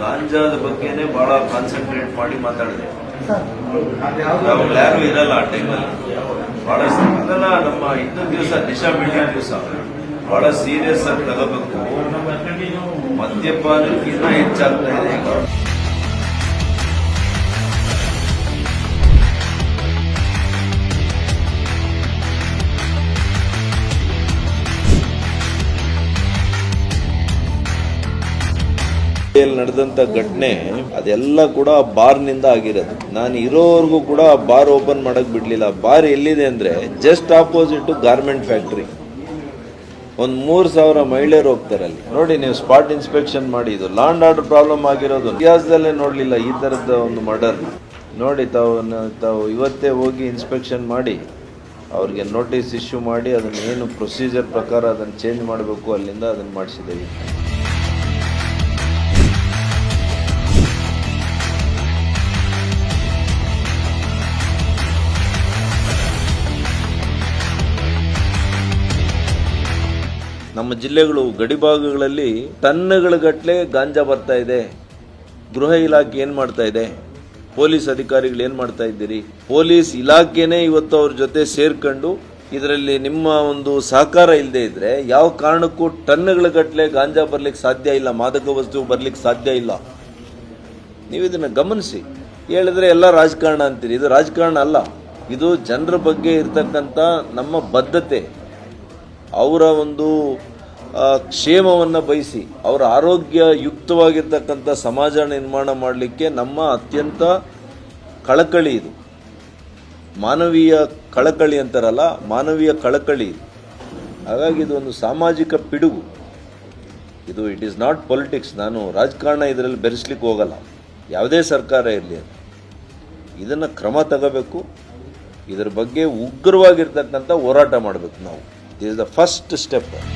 ಗಾಂಜಾದ ಬಗ್ಗೆನೆ ಬಹಳ ಕಾನ್ಸಂಟ್ರೇಟ್ ಮಾಡಿ ಮಾತಾಡಿದೆ. ನಾವು ಯಾರು ಇರಲ್ಲ ಆ ಟೈಮಲ್ಲಿ ಬಹಳ ಅದನ್ನ ನಮ್ಮ ಇನ್ನೊಂದು ದಿವಸ ದಿಶಾ ಮೀಡಿಯಾ ದಿವಸ. ಬಹಳ ಸೀರಿಯಸ್ ಆಗಿ ತಗೋಬೇಕು. ಮದ್ಯಪಾನಕ್ಕಿಂತ ಹೆಚ್ಚಾಗ್ತಾ ಇದೆ ಈಗ. ನಡೆದಂತ ಘಟನೆ ಅದೆಲ್ಲ ಕೂಡ ಬಾರ್ನಿಂದ ಆಗಿರೋದು. ನಾನು ಇರೋವರೆಗೂ ಕೂಡ ಬಾರ್ ಓಪನ್ ಮಾಡಕ್ ಬಿಡಲಿಲ್ಲ. ಬಾರ್ ಎಲ್ಲಿದೆ ಅಂದ್ರೆ ಜಸ್ಟ್ ಆಪೋಸಿಟ್ ಗಾರ್ಮೆಂಟ್ ಫ್ಯಾಕ್ಟ್ರಿ. ಒಂದ್ ಮೂರ್ ಸಾವಿರ ಮಹಿಳೆಯರು ಹೋಗ್ತಾರೆ ಅಲ್ಲಿ. ನೋಡಿ ನೀವು ಸ್ಪಾಟ್ ಇನ್ಸ್ಪೆಕ್ಷನ್ ಮಾಡಿ, ಇದು ಲ್ಯಾಂಡ್ ಆರ್ಡರ್ ಪ್ರಾಬ್ಲಮ್ ಆಗಿರೋದು. ಇತಿಹಾಸದಲ್ಲೇ ನೋಡ್ಲಿಲ್ಲ ಈ ತರದ ಒಂದು ಮರ್ಡರ್. ನೋಡಿ ತಾವು ತಾವು ಇವತ್ತೇ ಹೋಗಿ ಇನ್ಸ್ಪೆಕ್ಷನ್ ಮಾಡಿ, ಅವ್ರಿಗೆ ನೋಟಿಸ್ ಇಶ್ಯೂ ಮಾಡಿ, ಅದನ್ನ ಏನು ಪ್ರೊಸೀಜರ್ ಪ್ರಕಾರ ಅದನ್ನ ಚೇಂಜ್ ಮಾಡಬೇಕು ಅಲ್ಲಿಂದ ಅದನ್ನ ಮಾಡಿಸಿದ್ದೇವೆ. ನಮ್ಮ ಜಿಲ್ಲೆಗಳು ಗಡಿಭಾಗಗಳಲ್ಲಿ ಟನ್ನುಗಳ ಗಟ್ಟಲೆ ಗಾಂಜಾ ಬರ್ತಾ ಇದೆ. ಗೃಹ ಇಲಾಖೆ ಏನು ಮಾಡ್ತಾ ಇದೆ? ಪೊಲೀಸ್ ಅಧಿಕಾರಿಗಳು ಏನು ಮಾಡ್ತಾ ಇದ್ದೀರಿ? ಪೊಲೀಸ್ ಇಲಾಖೆನೇ ಇವತ್ತು ಅವ್ರ ಜೊತೆ ಸೇರ್ಕೊಂಡು ಇದರಲ್ಲಿ ನಿಮ್ಮ ಒಂದು ಸಹಕಾರ ಇಲ್ಲದೆ ಇದ್ರೆ ಯಾವ ಕಾರಣಕ್ಕೂ ಟನ್ನುಗಳ ಗಟ್ಟಲೆ ಗಾಂಜಾ ಬರ್ಲಿಕ್ಕೆ ಸಾಧ್ಯ ಇಲ್ಲ, ಮಾದಕ ವಸ್ತು ಬರ್ಲಿಕ್ಕೆ ಸಾಧ್ಯ ಇಲ್ಲ. ನೀವು ಇದನ್ನ ಗಮನಿಸಿ. ಹೇಳಿದ್ರೆ ಎಲ್ಲ ರಾಜಕಾರಣ ಅಂತೀರಿ. ಇದು ರಾಜಕಾರಣ ಅಲ್ಲ. ಇದು ಜನರ ಬಗ್ಗೆ ಇರ್ತಕ್ಕಂಥ ನಮ್ಮ ಬದ್ಧತೆ. ಅವರ ಒಂದು ಕ್ಷೇಮವನ್ನು ಬಯಸಿ, ಅವರ ಆರೋಗ್ಯ ಯುಕ್ತವಾಗಿರ್ತಕ್ಕಂಥ ಸಮಾಜ ನಿರ್ಮಾಣ ಮಾಡಲಿಕ್ಕೆ ನಮ್ಮ ಅತ್ಯಂತ ಕಳಕಳಿ ಇದು. ಮಾನವೀಯ ಕಳಕಳಿ ಅಂತಾರಲ್ಲ, ಮಾನವೀಯ ಕಳಕಳಿ ಹಾಗಾಗಿ ಇದು ಒಂದು ಸಾಮಾಜಿಕ ಪಿಡುಗು. ಇದು ಇಟ್ ಈಸ್ ನಾಟ್ ಪೊಲಿಟಿಕ್ಸ್ ನಾನು ರಾಜಕಾರಣ ಇದರಲ್ಲಿ ಬೆರೆಸ್ಲಿಕ್ಕೆ ಹೋಗಲ್ಲ. ಯಾವುದೇ ಸರ್ಕಾರ ಇರಲಿ ಇದನ್ನು ಕ್ರಮ ತಗೋಬೇಕು. ಇದರ ಬಗ್ಗೆ ಉಗ್ರವಾಗಿರ್ತಕ್ಕಂಥ ಹೋರಾಟ ಮಾಡಬೇಕು ನಾವು. This is the first step.